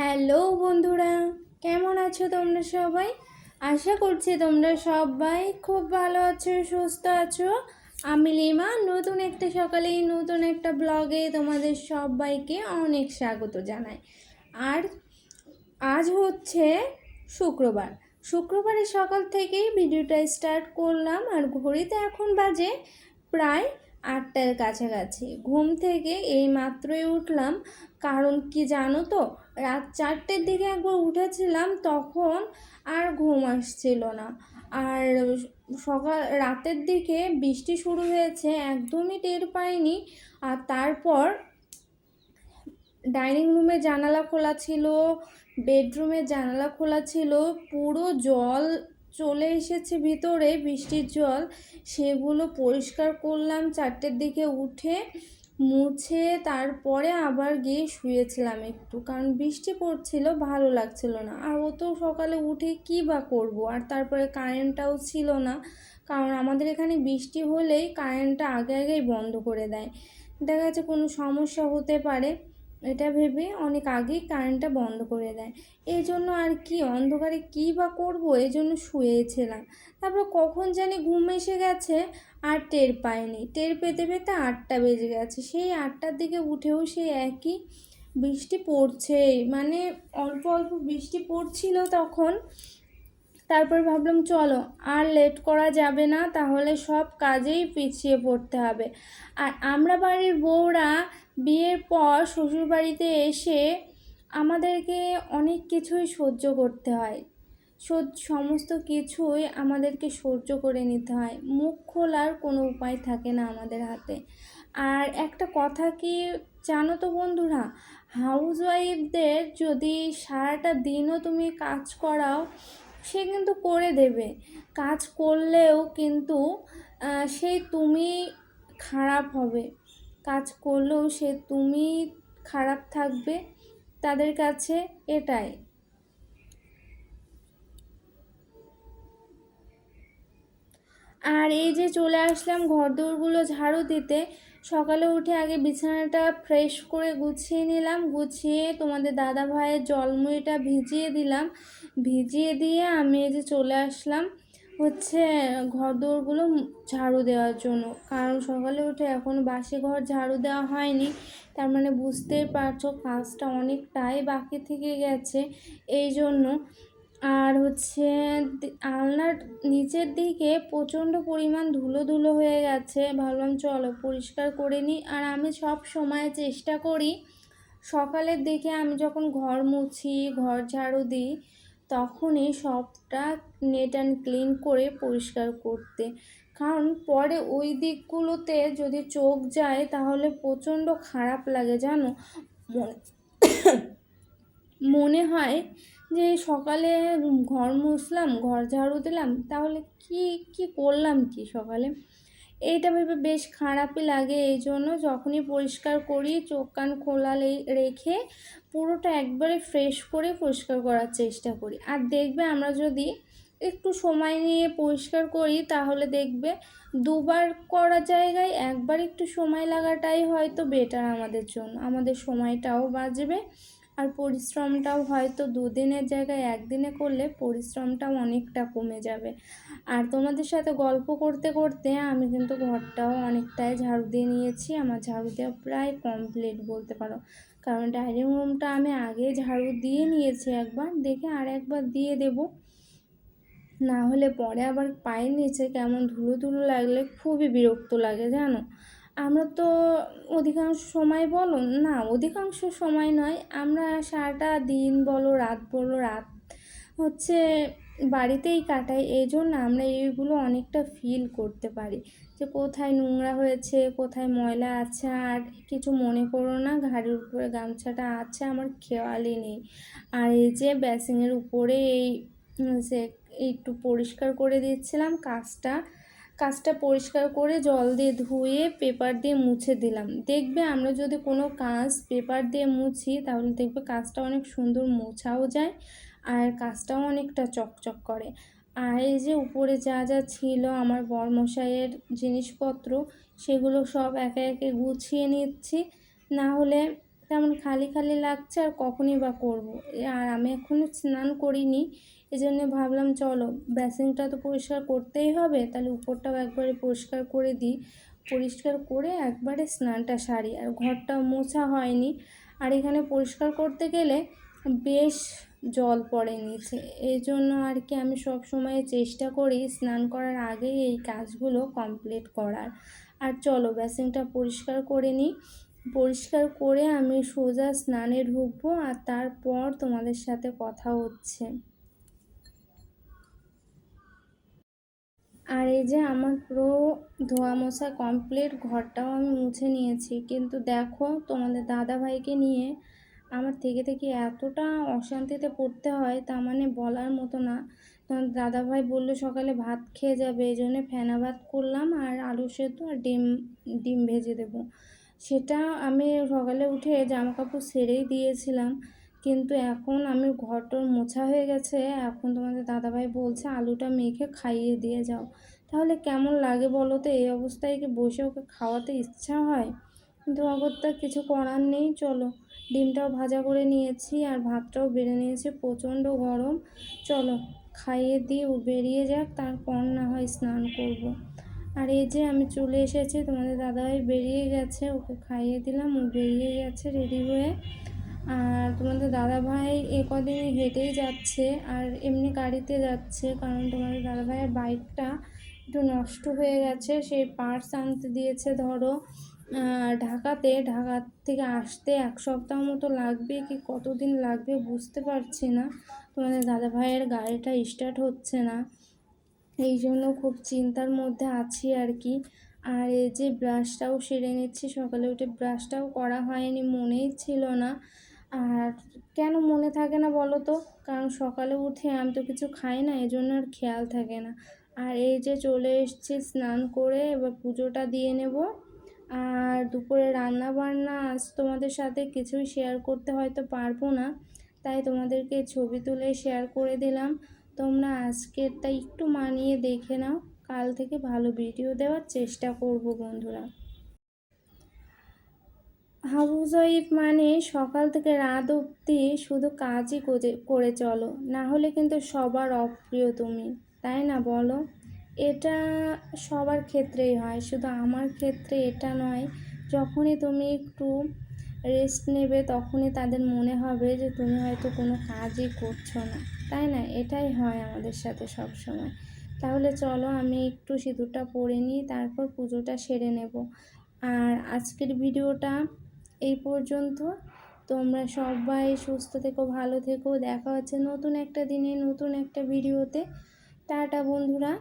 Hello বন্ধুরা, কেমন আছো তোমরা সবাই? আশা করছি তোমরা সবাই খুব ভালো আছো, সুস্থ আছো। আমি লিমা, নতুন একটা সকালেই নতুন একটা ব্লগে তোমাদের সবাইকে অনেক স্বাগত জানাই। আর আজ হচ্ছে শুক্রবার। শুক্রবারের সকাল থেকেই ভিডিওটা স্টার্ট করলাম, আর ঘড়িতে এখন বাজে প্রায় আটটার কাছাকাছি। ঘুম থেকে এই মাত্রই উঠলাম। কারণ কি জানো তো, রাত চারটের দিকে একবার উঠেছিলাম তখন আর ঘুম আসছিল না। আর সকাল, রাতের দিকে বৃষ্টি শুরু হয়েছে, একদমই টের পাইনি। আর তারপর ডাইনিং রুমের জানালা খোলা ছিল বেডরুমের জানালা খোলা ছিল, পুরো জল চলে এসেছে ভিতরে, বৃষ্টির জল। সেগুলো পরিষ্কার করলাম, চারটের দিকে উঠে মুছে তারপরে আবার গিয়ে শুয়েছিলাম একটু। কারণ বৃষ্টি পড়ছিল, ভালো লাগছিল না। আর ও তো সকালে উঠে কী বা করব? আর তারপরে কারেন্টটাও ছিল না। কারণ আমাদের এখানে বৃষ্টি হলেই কারেন্টটা আগে আগেই বন্ধ করে দেয়। দেখা যাচ্ছে কোনো সমস্যা হতে পারে। এটা ভেবে অনেক আগেই কারেন্টটা বন্ধ করে দেয়। এই জন্য আর কি, অন্ধকারে কী বা করব? এই জন্য শুয়েছিলাম তারপর কখন জানি ঘুম এসে গেছে, আর টের পায়নি টের পেতে পেতে আটটা বেজে গেছে। সেই আটটার দিকে উঠেও সেই একই বৃষ্টি পড়ছেই। মানে অল্প অল্প বৃষ্টি পড়ছিল তখন। তারপর ভাবলাম, চলো, আর লেট করা যাবে না, তাহলে সব কাজেই পিছিয়ে পড়তে হবে। আর আমরা বাড়ির বউরা বিয়ের পর শ্বশুরবাড়িতে এসে আমাদেরকে অনেক কিছুই সহ্য করতে হয়। সমস্ত কিছুই আমাদেরকে সহ্য করে নিতে হয়। মুখ খোলার কোনো উপায় থাকে না আমাদের হাতে। আর একটা কথা কি জানো তো বন্ধুরা হাউস ওয়াইফদের যদি সারাটা দিনও তুমি কাজ করাও সে কিন্তু করে দেবে। কাজ করলেও কিন্তু সেই তুমি খারাপ হবে। কাজ করলেও সে তুমি খারাপ থাকবে। তাদের কাছে এটাই। আর এই যে চলে আসলাম ঘর দৌড়গুলো ঝাড়ু দিতে, সকালে উঠে আগে বিছানাটা ফ্রেশ করে গুছিয়ে নিলাম। গুছিয়ে তোমাদের দাদা ভাইয়ের জলমুড়িটা ভিজিয়ে দিলাম। ভিজিয়ে দিয়ে আমি এই যে চলে আসলাম হচ্ছে ঘর দৌড়গুলো ঝাড়ু দেওয়ার জন্য। কারণ সকালে উঠে এখন বাসি ঘর ঝাড়ু দেওয়া হয়নি। তার মানে বুঝতেই পারছ কাজটা অনেকটাই বাকি থেকে গেছে। এই জন্য আর হচ্ছে আলনার নিচের দিকে প্রচণ্ড পরিমাণ ধুলো ধুলো হয়ে গেছে। ভাবলাম চলো পরিষ্কার করে নিই। আর আমি সব সময় চেষ্টা করি সকালের দিকে আমি যখন ঘর মুছি, ঘর ঝাড়ু দিই তখনই সবটা নেট অ্যান্ড ক্লিন করে পরিষ্কার করতে। কারণ পরে ওই দিকগুলোতে যদি চোখ যায়, তাহলে প্রচণ্ড খারাপ লাগে, জানো? মনে হয় যে সকালে ঘর মুছলাম, ঘর ঝাড়ু দিলাম, তাহলে কি কি করলাম কি সকালে? এইটা ভেবে বেশ খারাপই লাগে এই জন্য যখনই পরিষ্কার করি, চোখ কান খোলা রেখে পুরোটা একবারে ফ্রেশ করে পরিষ্কার করার চেষ্টা করি। আর দেখবে আমরা যদি একটু সময় নিয়ে পরিষ্কার করি, তাহলে দেখবে দুবার করা জায়গায় একবার একটু সময় লাগাটাই হয়তো বেটার আমাদের জন্য। আমাদের সময়টাও বাঁচবে আর পরিশ্রমটাও হয়তো দুদিনের জায়গায় একদিনে করলে পরিশ্রমটাও অনেকটা কমে যাবে। আর তোমাদের সাথে গল্প করতে করতে আমি কিন্তু ঘরটাও অনেকটাই ঝাড়ু দিয়ে নিয়েছি। আমার ঝাড়ু দেওয়া প্রায় কমপ্লিট বলতে পারো। কারণ ডাইনিং রুমটা আমি আগে ঝাড়ু দিয়ে নিয়েছি একবার, দেখে আর একবার দিয়ে দেব। না হলে পরে আবার পায়ের নিচে কেমন ধুলো ধুলো লাগলে খুবই বিরক্ত লাগে, জানো? আমরা তো অধিকাংশ সময় বলো, না, অধিকাংশ সময় নয়, আমরা সারাটা দিন বলো, রাত বলো, রাত হচ্ছে বাড়িতেই কাটাই এই জন্য আমরা এইগুলো অনেকটা ফিল করতে পারি। যে কোথায় নোংরা হয়েছে, কোথায় ময়লা আছে, আর কিছু মনে করো না, ঘাড়ের উপরে গামছাটা আছে, আমার খেয়ালই নেই। আর এই যে বেসিংয়ের উপরে এই যে, একটু পরিষ্কার করে দিচ্ছিলাম কাজটা কাজটা পরিষ্কার করে জল দিয়ে ধুয়ে পেপার দিয়ে মুছে দিলাম। দেখবে আমরা যদি কোনো কাজ পেপার দিয়ে মুছি, তাহলে দেখবে কাজটা অনেক সুন্দর মোছাও যায় আর কাজটাও অনেকটা চকচক করে। আর এই যে উপরে যা যা ছিল আমার বরমশাইয়ের জিনিসপত্র, সেগুলো সব একে একে গুছিয়ে নিচ্ছি। না হলে তেমন খালি খালি লাগছে আর কখনই বা করব? আর আমি এখনও স্নান করিনি এই জন্য ভাবলাম চলো বেসিনটা তো পরিষ্কার করতেই হবে, তাহলে উপরটাও একবারে পরিষ্কার করে দিই। পরিষ্কার করে একবারে স্নানটা সারি, আর ঘরটাও মোছা হয়নি। আর এখানে পরিষ্কার করতে গেলে বেশ জল পড়ে নিচে এই জন্য আর কি আমি সব সময় চেষ্টা করি স্নান করার আগেই এই কাজগুলো কমপ্লিট করার। আর চলো বেসিনটা পরিষ্কার করে নিই। পরিষ্কার করে আমি সোজা স্নানে ঢুকবো আর তারপর তোমাদের সাথে কথা হচ্ছে। আর এই যে আমার পুরো ধোয়া মোছা কমপ্লিট ঘরটাও আমি মুছে নিয়েছি। কিন্তু দেখো, তোমাদের দাদা ভাইকে নিয়ে আমার থেকে থেকে এতটা অশান্তিতে পড়তে হয়, তা মানে বলার মতো না। তোমার দাদা ভাই বলল সকালে ভাত খেয়ে যাবে, এই জন্য ফেনা ভাত করলাম আর আলু সেদ্ধ আর ডিম ডিম ভেজে দেবো। সেটা আমি সকালে উঠে জামা কাপড় সেরেই দিয়েছিলাম। কিন্তু এখন আমি ঘরটর মোছা হয়ে গেছে। এখন তোমাদের দাদাভাই বলছে, আলুটা মেখে খাইয়ে দিয়ে যাও। তাহলে কেমন লাগে বলো তো? এই অবস্থায় কি বসে ওকে খাওয়াতে ইচ্ছা হয়? কিন্তু অগত্যা কিছু করার নেই, চলো। ডিমটাও ভাজা করে নিয়েছি আর ভাতটাও বেড়ে নিয়েছি প্রচণ্ড গরম। চলো, খাইয়ে দিয়ে বেরিয়ে যাক, তারপর না হয় স্নান করব। আর এই যে আমি চলে এসেছি, তোমাদের দাদাভাই বেরিয়ে গেছে, ওকে খাইয়ে দিলাম, ও বেরিয়ে গেছে রেডি হয়ে। আর তোমাদের দাদাভাই এ কদিন হেঁটেই যাচ্ছে আর এমনি গাড়িতে যাচ্ছে, কারণ তোমাদের দাদাভাইয়ের বাইকটা একটু নষ্ট হয়ে গেছে সেই পার্টস আনতে দিয়েছে, ধরো ঢাকাতে। ঢাকা থেকে আসতে এক সপ্তাহ মতো লাগবে, কি কতদিন লাগবে বুঝতে পারছি না। তোমাদের দাদাভাইয়ের গাড়িটা স্টার্ট হচ্ছে না। এই জন্য খুব চিন্তার মধ্যে আছি আর কি আর এই যে ব্রাশটাও সেরে নিচ্ছি, সকালে উঠে ব্রাশটাও করা হয়নি, মনেই ছিল না। আর কেন মনে থাকে না বলো তো? কারণ সকালে উঠে আমি তো কিছু খাই না এই জন্য আর খেয়াল থাকে না। আর এই যে চলে এসছি স্নান করে, এবার পুজোটা দিয়ে নেব। আর দুপুরে রান্না বান্না আজ তোমাদের সাথে কিছুই শেয়ার করতে হয়তো পারব না। তাই তোমাদেরকে ছবি তুলে শেয়ার করে দিলাম। তোমরা আজকেরটা একটু মানিয়ে দেখে নাও। কাল থেকে ভালো ভিডিও দেওয়ার চেষ্টা করব বন্ধুরা। হাউসওয়াইফ মানে সকাল থেকে রাত অবধি শুধু কাজই করে চলো। না হলে কিন্তু সবার অপ্রিয় তুমি, তাই না বলো? এটা সবার ক্ষেত্রেই হয়, শুধু আমার ক্ষেত্রে এটা নয়। যখনই তুমি একটু রেস্ট নেবে, তখনই তাদের মনে হবে যে তুমি হয়তো কোনো কাজই করছ না। তাই না? এটাই হয় আমাদের সাথে সব সময় তাহলে চলো আমি একটু সিঁদুরটা পরে নিই, তারপর পুজোটা সেরে নেব। আর আজকের ভিডিওটা এই পর্যন্ত। তোমরা সবাই সুস্থ থেকো, ভালো থেকো। দেখা হচ্ছে নতুন একটা দিনে, নতুন একটা ভিডিওতে। টাটা বন্ধুরা।